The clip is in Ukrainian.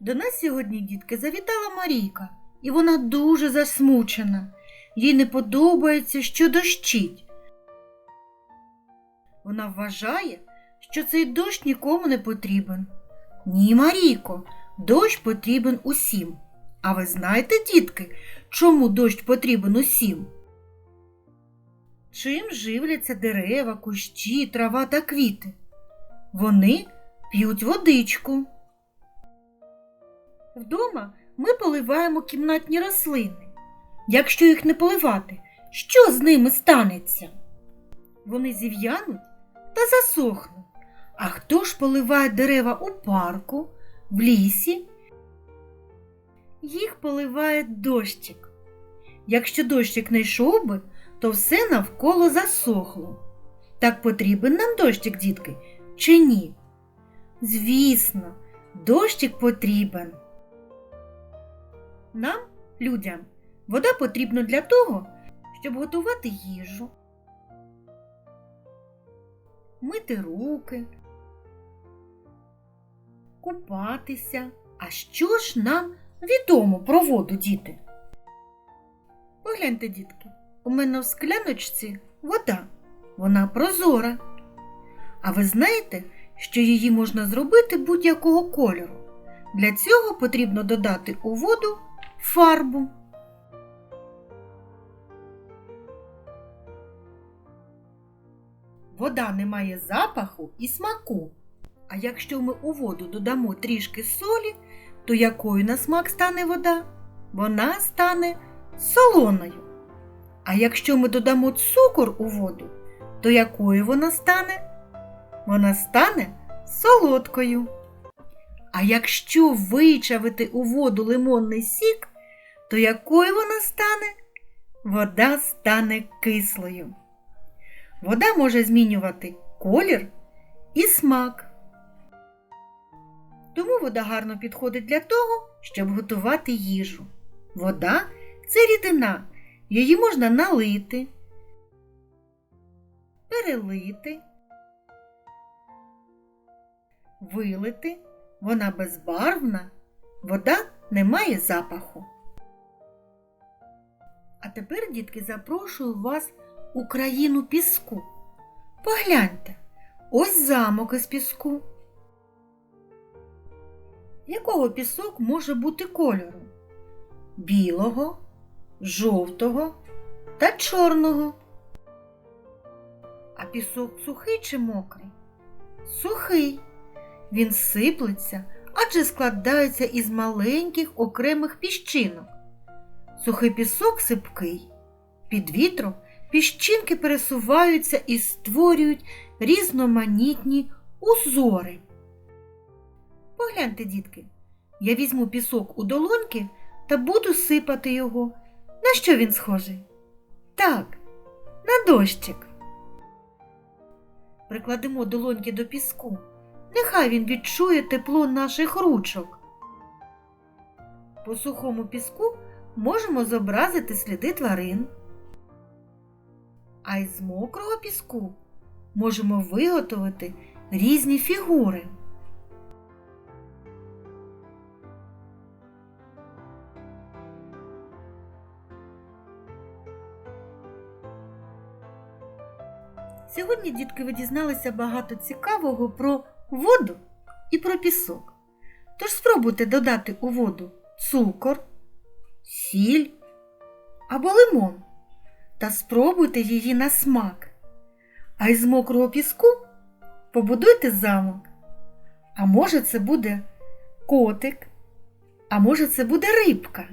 До нас сьогодні, дітки, завітала Марійка, і вона дуже засмучена. Їй не подобається, що дощить. Вона вважає, що цей дощ нікому не потрібен. Ні, Марійко, дощ потрібен усім. А ви знаєте, дітки, чому дощ потрібен усім? Чим живляться дерева, кущі, трава та квіти? Вони п'ють водичку. Вдома ми поливаємо кімнатні рослини. Якщо їх не поливати, що з ними станеться? Вони зів'януть та засохнуть. А хто ж поливає дерева у парку, в лісі? Їх поливає дощик. Якщо дощик не йшов би, то все навколо засохло. Так потрібен нам дощик, дітки, чи ні? Звісно, дощик потрібен. Нам, людям, вода потрібна для того, щоб готувати їжу, мити руки, купатися. А що ж нам відомо про воду, діти? Погляньте, дітки, у мене в скляночці вода. Вона прозора. А ви знаєте, що її можна зробити будь-якого кольору. Для цього потрібно додати у воду фарбу. Вода не має запаху і смаку. А якщо ми у воду додамо трішки солі, то якою на смак стане вода? Вона стане солоною. А якщо ми додамо цукор у воду, то якою вона стане? Вона стане солодкою. А якщо вичавити у воду лимонний сік, то якою вона стане? Вода стане кислою. Вода може змінювати колір і смак. Тому вода гарно підходить для того, щоб готувати їжу. Вода це рідина, її можна налити, перелити, вилити. Вона безбарвна, вода не має запаху. А тепер, дітки, запрошую вас у країну піску. Погляньте, ось замок із піску. Якого пісок може бути кольору? Білого, жовтого та чорного. А пісок сухий чи мокрий? Сухий. Він сиплеться, адже складається із маленьких окремих піщинок. Сухий пісок сипкий. Під вітром піщинки пересуваються і створюють різноманітні узори. Погляньте, дітки, я візьму пісок у долоньки та буду сипати його. На що він схожий? Так, на дощик. Прикладемо долоньки до піску. Нехай він відчує тепло наших ручок. По сухому піску можемо зобразити сліди тварин. А із мокрого піску можемо виготовити різні фігури. Сьогодні, дітки, ви дізналися багато цікавого про воду і про пісок. Тож спробуйте додати у воду цукор, сіль або лимон та спробуйте її на смак. А із мокрого піску побудуйте замок. А може це буде котик, а може це буде рибка.